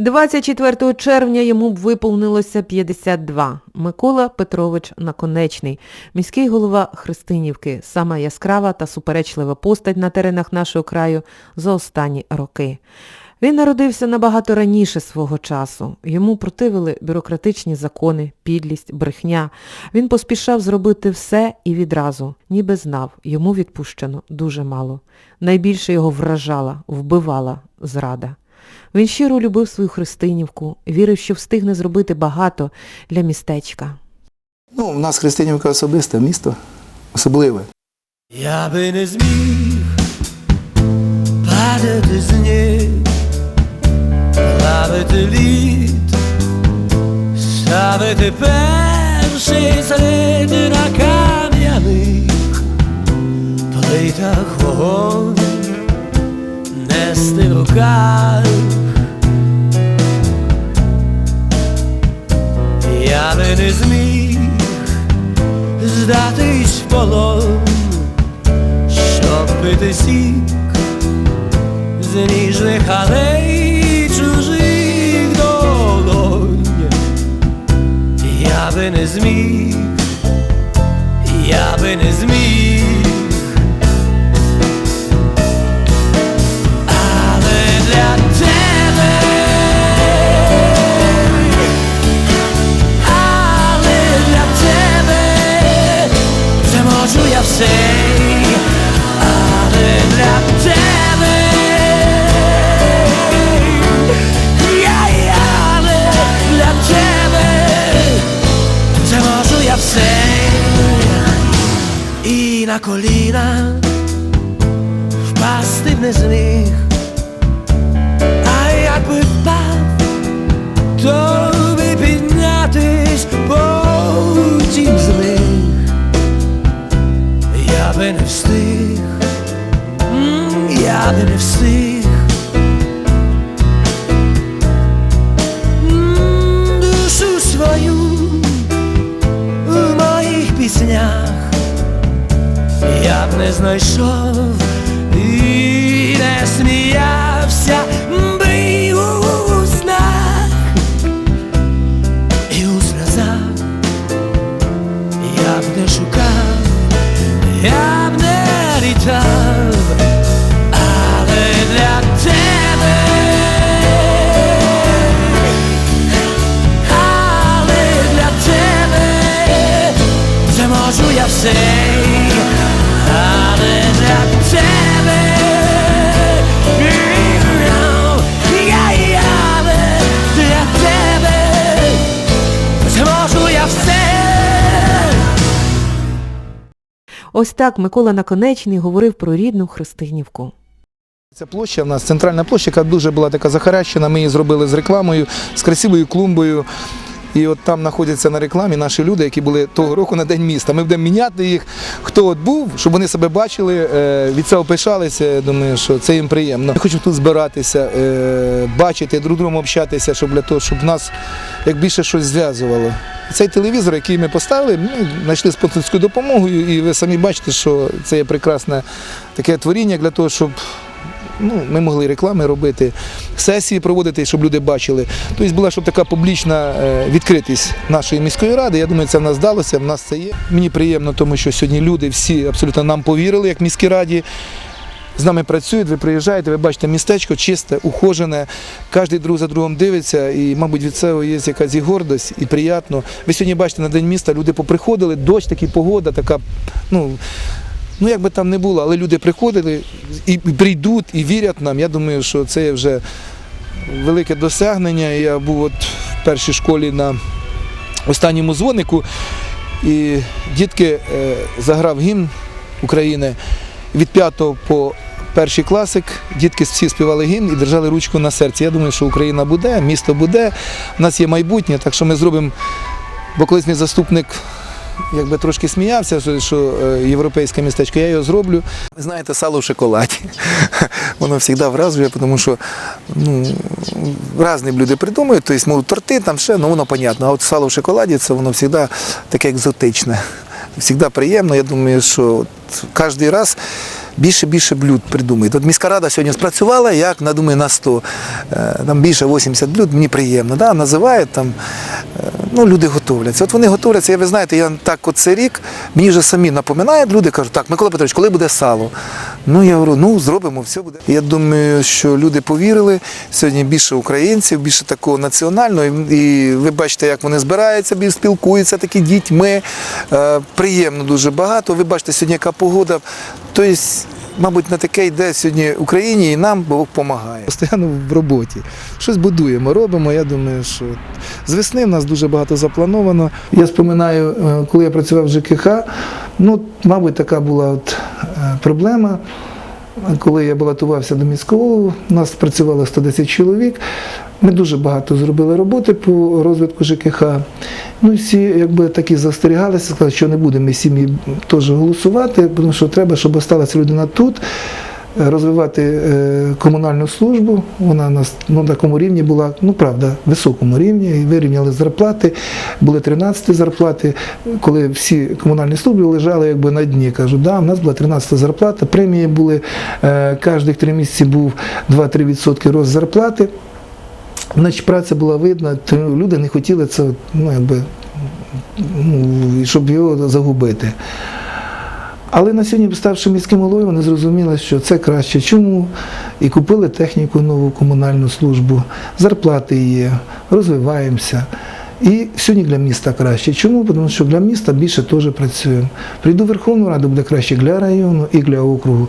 24 червня йому б виповнилося 52. Микола Петрович Наконечний, міський голова Христинівки, сама яскрава та суперечлива постать на теренах нашого краю за останні роки. Він народився набагато раніше свого часу. Йому противили бюрократичні закони, підлість, брехня. Він поспішав зробити все і відразу, ніби знав, йому відпущено дуже мало. Найбільше його вражала, вбивала зрада. Він щиро любив свою Христинівку, вірив, що встигне зробити багато для містечка. Ну, у нас Христинівка особисте місто, особливе. Я би не зміг падати з ніг, плавити лід, ставити перший слід на кам'яних плитах вогонь, нести в пити сік з ніжних алей чужих долонь. Я би не зміг, я би не зміг. І на Ось так Микола Наконечний говорив про рідну Христинівку. Ця площа в нас центральна площа, яка дуже була така захаращена. Ми її зробили з рекламою, з красивою клумбою. І от там знаходяться на рекламі наші люди, які були того року на День міста. Ми будемо міняти їх, хто от був, щоб вони себе бачили, е, від цього пишалися. Думаю, що це їм приємно. Я хочу тут збиратися, е, бачити, друг другом общатися, щоб для того, щоб нас як більше щось зв'язувало. Цей телевізор, який ми поставили, ми знайшли спонсорську допомогу, і ви самі бачите, що це є прекрасне таке творіння для того, щоб ну, ми могли реклами робити, сесії проводити, щоб люди бачили. Тобто була щоб така публічна е, відкритість нашої міської ради. Я думаю, це в нас вдалося, в нас це є. Мені приємно, тому що сьогодні люди всі абсолютно нам повірили, як міській раді. З нами працюють, ви приїжджаєте, ви бачите містечко чисте, ухожене, кожен друг за другом дивиться, і, мабуть, від цього є якась і гордость, і приємно. Ви сьогодні бачите на День міста, люди поприходили, дощ, такі погода, така, ну, ну як би там не було, але люди приходили і прийдуть, і вірять нам. Я думаю, що це вже велике досягнення. Я був от в першій школі на останньому дзвонику, і дітки е, заграв гімн України від 5 по перший класик. Дітки всі співали гімн і держали ручку на серці. Я думаю, що Україна буде, місто буде, у нас є майбутнє, так що ми зробимо, бо колись мій заступник якби трошки сміявся, що, е, європейське містечко, я його зроблю. Ви знаєте, сало в шоколаді. Воно завжди вразує, тому що ну, різні люди придумують, тобто, мов, торти, там ще, ну воно понятно. А от сало в шоколаді це воно завжди таке екзотичне. Завжди приємно. Я думаю, що кожен раз більше більше блюд придумають. От міська рада сьогодні спрацювала, як на думаю, на 100, е, там більше 80 блюд, мені приємно. Да? Називають там, е, ну люди готовляться. От вони готовляться, я ви знаєте, я так от цей рік, мені вже самі напоминають, люди кажуть, так, Микола Петрович, коли буде сало? Ну я говорю, ну зробимо, все буде. Я думаю, що люди повірили. Сьогодні більше українців, більше такого національного. І, ви бачите, як вони збираються, спілкуються такі дітьми. Е, приємно дуже багато. Ви бачите, сьогодні яка погода. Тобто, мабуть, на таке йде сьогодні Україні і нам Бог допомагає. Постійно в роботі. Щось будуємо, робимо. Я думаю, що з весни в нас дуже багато заплановано. Я споминаю, е, коли я працював в ЖКХ, ну, мабуть, така була от е, проблема. Коли я балотувався до міського, у нас працювало 110 чоловік. Ми дуже багато зробили роботи по розвитку ЖКХ. Ну, всі якби такі застерігалися, сказали, що не будемо ми сім'ї теж голосувати, тому що треба, щоб осталася людина тут, розвивати е, комунальну службу. Вона у ну, на такому рівні була, ну правда, високому рівні, і вирівняли зарплати, були 13 зарплати, коли всі комунальні служби лежали якби на дні. Кажу, да, у нас була 13 зарплата, премії були, е, кожних три місяці був 2-3% рост зарплати. Значить, праця була видна, люди не хотіли це, ну, якби, ну, щоб його загубити. Але на сьогодні, ставши міським головою, вони зрозуміли, що це краще. Чому? І купили техніку нову комунальну службу, зарплати є, розвиваємося. І сьогодні для міста краще. Чому? Тому що для міста більше теж працюємо. Прийду в Верховну Раду, буде краще для району і для округу.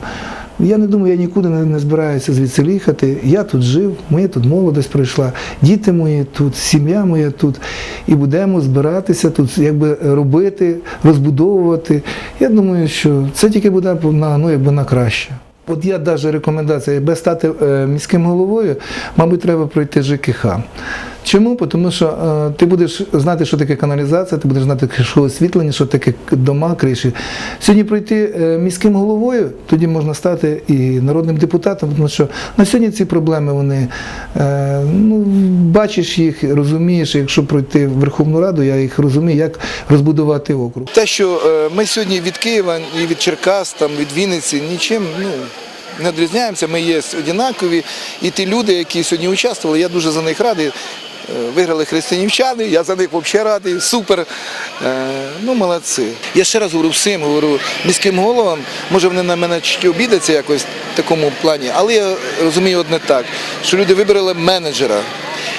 Я не думаю, я нікуди не, збираюся звідси їхати. Я тут жив, моя тут молодость пройшла, діти мої тут, сім'я моя тут. І будемо збиратися тут, якби робити, розбудовувати. Я думаю, що це тільки буде на, ну, якби на краще. От я навіть рекомендація, якби стати е, міським головою, мабуть, треба пройти ЖКХ. Чому? Тому що е, ти будеш знати, що таке каналізація, ти будеш знати, що освітлення, що таке дома, криші. Сьогодні пройти е, міським головою, тоді можна стати і народним депутатом, тому що на сьогодні ці проблеми вони е, ну, бачиш їх, розумієш. Якщо пройти в Верховну Раду, я їх розумію, як розбудувати округ. Те, що е, ми сьогодні від Києва і від Черкас, там від Вінниці, нічим ну не відрізняємося. Ми є однакові. І ті люди, які сьогодні участвували, я дуже за них радий. Е, Виграли християнівчани, я за них взагалі радий, супер. Е, Ну, молодці. Я ще раз говорю всім, говорю міським головам, може вони на мене чуть обідаться якось в такому плані, але я розумію одне так, що люди вибрали менеджера.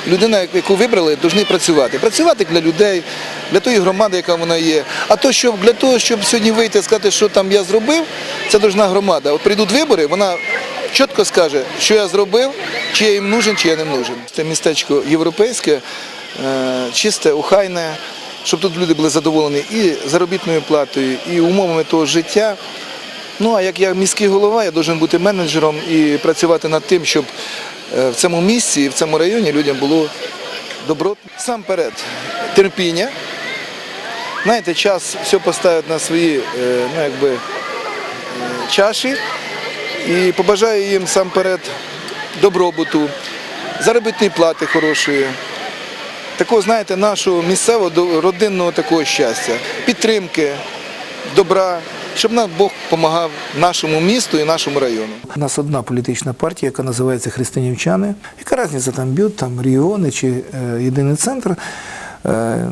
Людина, яку вибрали, повинні працювати. Працювати для людей, для тої громади, яка вона є. А то, що для того, щоб сьогодні вийти і сказати, що там я зробив, це должна громада. От прийдуть вибори, вона чітко скаже, що я зробив, чи я їм нужен, чи я не нужен. Це містечко європейське, е, чисте, охайне, щоб тут люди були задоволені і заробітною платою, і умовами того життя. Ну а як я міський голова, я повинен бути менеджером і працювати над тим, щоб е, в цьому місці і в цьому районі людям було добро. Сам перед терпіння. Знаєте, час все поставить на свої е, ну, якби, чаші і побажаю їм сам перед добробуту, заробітної плати хорошої. Такого, знаєте, нашого місцевого родинного такого щастя, підтримки, добра, щоб нам Бог допомагав нашому місту і нашому району. У нас одна політична партія, яка називається Христинівчани. Яка різниця там б'ють, там регіони чи е, єдиний центр. Е,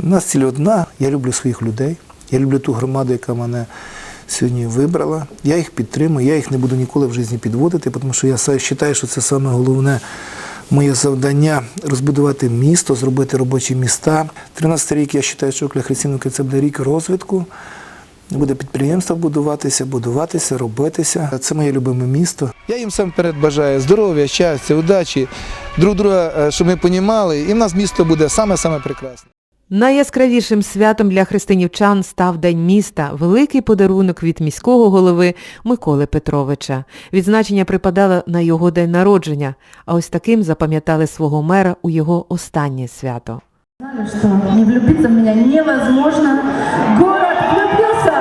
у нас ціль одна. Я люблю своїх людей. Я люблю ту громаду, яка мене сьогодні вибрала. Я їх підтримую, я їх не буду ніколи в житті підводити, тому що я вважаю, що це саме головне моє завдання розбудувати місто, зробити робочі міста. 13 рік я вважаю, що для Христинівки це буде рік розвитку. Буде підприємство будуватися, будуватися, робитися. Це моє любиме місто. Я їм сам перед бажаю здоров'я, щастя, удачі, друг друга, е, щоб ми понімали, і в нас місто буде саме-саме прекрасне. Найяскравішим святом для христинівчан став День міста, великий подарунок від міського голови Миколи Петровича. Відзначення припадало на його день народження, а ось таким запам'ятали свого мера у його останнє свято. Знаю, що не влюбитися в мене невозможно. Город влюбился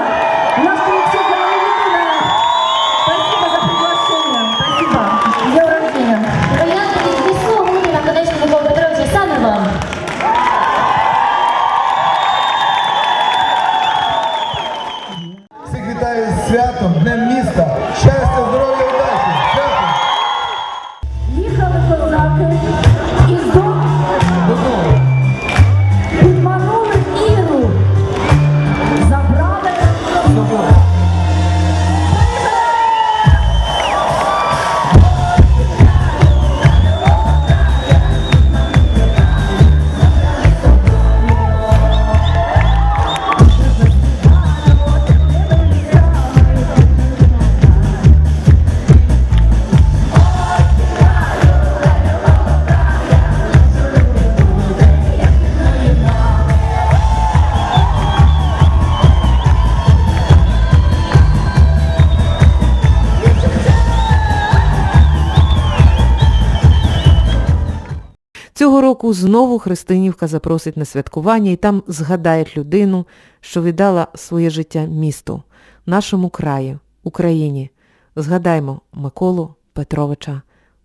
року знову Христинівка запросить на святкування і там згадають людину, що віддала своє життя місту, нашому краю, Україні. Згадаймо Миколу Петровича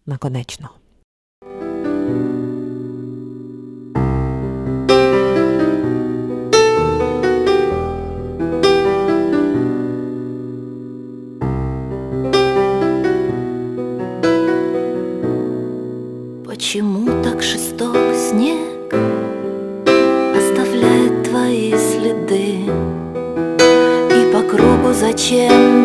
Наконечного. Почему так шесток снег Оставляет твои следы. И по кругу зачем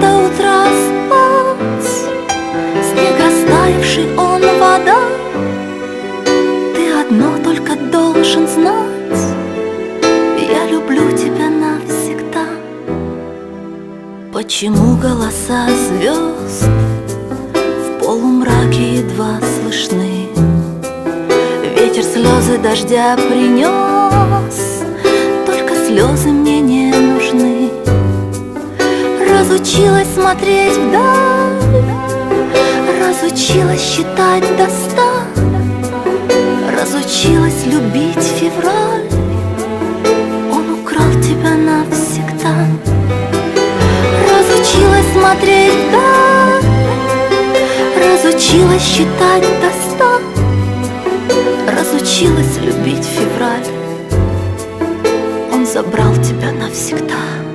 до утра спать. Снег растаявший, он вода. Ты одно только должен знать. Я люблю тебя навсегда. Почему голоса звезд В полумраке едва слышны? Ветер слезы дождя принес. Только слезы Разучилась смотреть вдаль Разучилась считать до ста Разучилась любить февраль. Он украл тебя навсегда. Разучилась смотреть вдаль Разучилась считать до ста Разучилась любить февраль. Он забрал тебя навсегда.